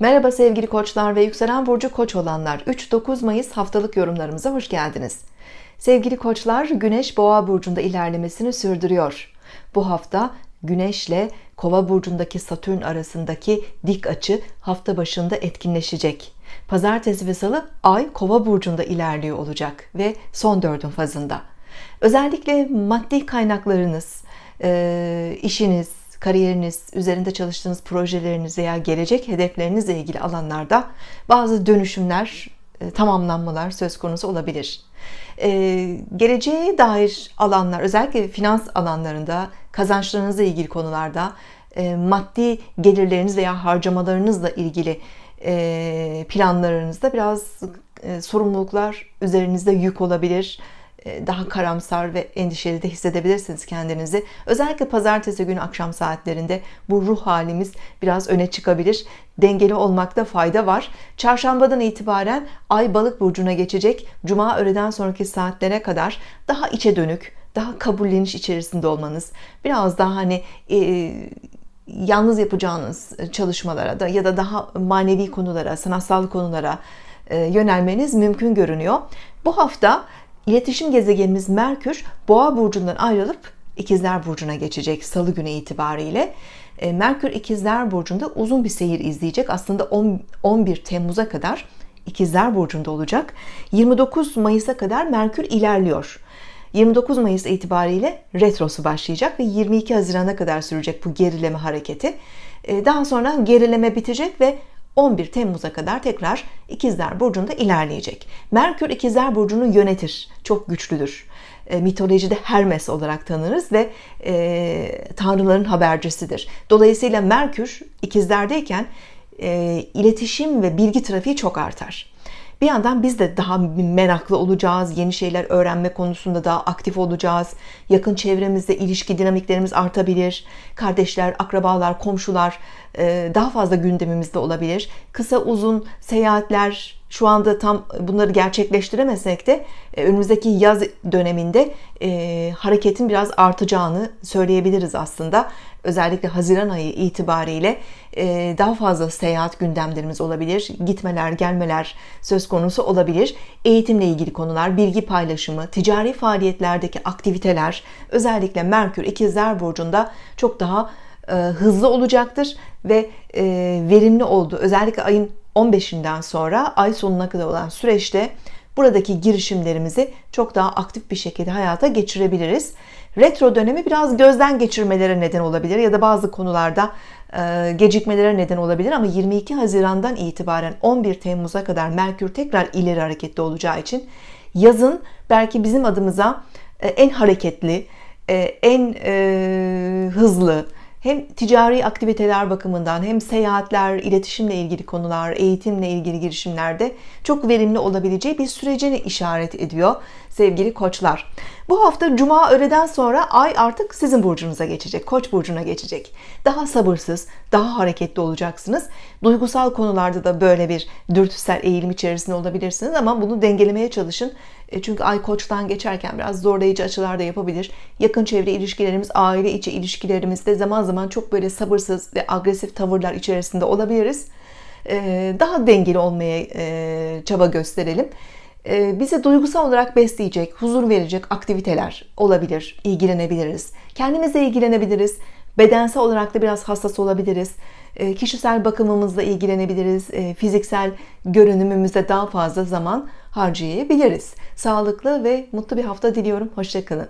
Merhaba sevgili koçlar ve yükselen burcu koç olanlar 3-9 Mayıs haftalık yorumlarımıza hoş geldiniz. Sevgili koçlar Güneş Boğa burcunda ilerlemesini sürdürüyor. Bu hafta Güneş ile Kova burcundaki Satürn arasındaki dik açı hafta başında etkinleşecek. Pazartesi ve Salı Ay Kova burcunda ilerliyor olacak ve son dördün fazında. Özellikle maddi kaynaklarınız, işiniz, kariyeriniz, üzerinde çalıştığınız projeleriniz veya gelecek hedeflerinizle ilgili alanlarda bazı dönüşümler, e, tamamlanmalar söz konusu olabilir. E, geleceğe dair alanlar, özellikle finans alanlarında, kazançlarınızla ilgili konularda, e, maddi gelirleriniz veya harcamalarınızla ilgili planlarınızda biraz sorumluluklar üzerinizde yük olabilir daha karamsar ve endişeli de hissedebilirsiniz kendinizi. Özellikle pazartesi günü akşam saatlerinde bu ruh halimiz biraz öne çıkabilir. Dengeli olmakta fayda var. Çarşambadan itibaren Ay Balık burcuna geçecek. Cuma öğleden sonraki saatlere kadar daha içe dönük, daha kabulleniş içerisinde olmanız, biraz daha hani e, yalnız yapacağınız çalışmalara da ya da daha manevi konulara, sanatsal konulara e, yönelmeniz mümkün görünüyor. Bu hafta İletişim gezegenimiz Merkür Boğa burcundan ayrılıp İkizler burcuna geçecek Salı günü itibariyle. E, Merkür İkizler burcunda uzun bir seyir izleyecek. Aslında 11 Temmuz'a kadar İkizler burcunda olacak. 29 Mayıs'a kadar Merkür ilerliyor. 29 Mayıs itibariyle retrosu başlayacak ve 22 Haziran'a kadar sürecek bu gerileme hareketi. E, daha sonra gerileme bitecek ve 11 Temmuz'a kadar tekrar İkizler Burcu'nda ilerleyecek. Merkür İkizler Burcu'nu yönetir. Çok güçlüdür. E, mitolojide Hermes olarak tanırız ve e, tanrıların habercisidir. Dolayısıyla Merkür ikizlerdeyken e, iletişim ve bilgi trafiği çok artar. Bir yandan biz de daha meraklı olacağız. Yeni şeyler öğrenme konusunda daha aktif olacağız. Yakın çevremizde ilişki dinamiklerimiz artabilir. Kardeşler, akrabalar, komşular daha fazla gündemimizde olabilir. Kısa uzun seyahatler şu anda tam bunları gerçekleştiremesek de e, önümüzdeki yaz döneminde e, hareketin biraz artacağını söyleyebiliriz aslında. Özellikle Haziran ayı itibariyle daha fazla seyahat gündemlerimiz olabilir. Gitmeler, gelmeler söz konusu olabilir. Eğitimle ilgili konular, bilgi paylaşımı, ticari faaliyetlerdeki aktiviteler özellikle Merkür İkizler Burcu'nda çok daha e, hızlı olacaktır ve e, verimli oldu. Özellikle ayın 15'inden sonra ay sonuna kadar olan süreçte buradaki girişimlerimizi çok daha aktif bir şekilde hayata geçirebiliriz. Retro dönemi biraz gözden geçirmelere neden olabilir ya da bazı konularda e, gecikmelere neden olabilir ama 22 Haziran'dan itibaren 11 Temmuz'a kadar Merkür tekrar ileri hareketli olacağı için yazın belki bizim adımıza en hareketli, en hızlı, hem ticari aktiviteler bakımından hem seyahatler, iletişimle ilgili konular, eğitimle ilgili girişimlerde çok verimli olabileceği bir sürecini işaret ediyor sevgili koçlar. Bu hafta cuma öğleden sonra ay artık sizin burcunuza geçecek. Koç burcuna geçecek. Daha sabırsız, daha hareketli olacaksınız. Duygusal konularda da böyle bir dürtüsel eğilim içerisinde olabilirsiniz ama bunu dengelemeye çalışın. E, çünkü ay koçtan geçerken biraz zorlayıcı açılar da yapabilir. Yakın çevre ilişkilerimiz, aile içi ilişkilerimizde zaman zaman çok böyle sabırsız ve agresif tavırlar içerisinde olabiliriz. E, daha dengeli olmaya e, çaba gösterelim. Bizi duygusal olarak besleyecek, huzur verecek aktiviteler olabilir, ilgilenebiliriz. Kendimizle ilgilenebiliriz. Bedensel olarak da biraz hassas olabiliriz. Kişisel bakımımızla ilgilenebiliriz. Fiziksel görünümümüzde daha fazla zaman harcayabiliriz. Sağlıklı ve mutlu bir hafta diliyorum. Hoşçakalın.